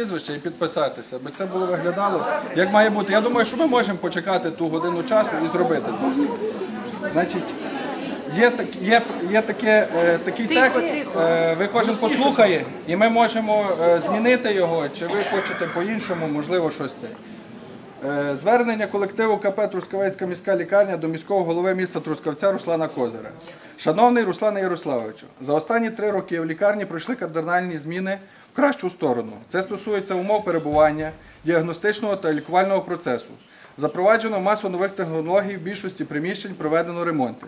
прізвище і підписатися, аби це було виглядало як має бути. Я думаю, що ми можемо почекати ту годину часу і зробити це все. Значить, є, так, є, є таке, е, такий текст, е, ви кожен послухає, і ми можемо е, змінити його, чи ви хочете по-іншому, можливо, щось це. Е, Звернення колективу КП Трускавецька міська лікарня до міського голови міста Трускавця Руслана Козира. Шановний Руслане Ярославовичу, за останні три роки в лікарні пройшли кардинальні зміни в кращу сторону. Це стосується умов перебування, діагностичного та лікувального процесу. Запроваджено масу нових технологій, в більшості приміщень проведено ремонти.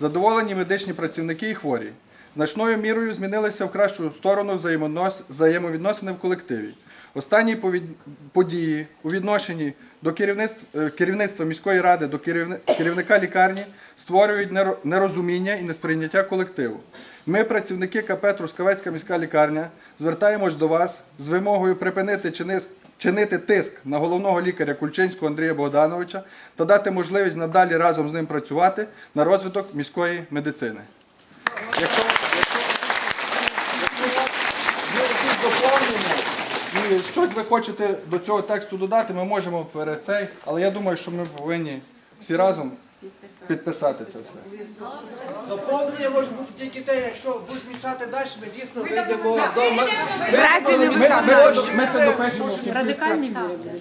Задоволені медичні працівники і хворі. Значною мірою змінилися в кращу сторону взаємовідносини в колективі. Останні події у відношенні до керівництва, е, керівництва міської ради, до керівни- керівника лікарні створюють неро- нерозуміння і несприйняття колективу. Ми, працівники КП Трускавецька міська лікарня, звертаємось до вас з вимогою припинити чинити тиск на головного лікаря Кульчинського Андрія Богдановича та дати можливість надалі разом з ним працювати на розвиток міської медицини. Якщо, якщо є якісь доповнення і щось ви хочете до цього тексту додати, ми можемо перед цей, але я думаю, що ми повинні всі разом підписати це все. Доповнення може бути тільки те, якщо будуть мішати далі, ми дійсно вийдемо до Фразі не Ми, ми, ми це допишемо в кінці. Радикальні вірі.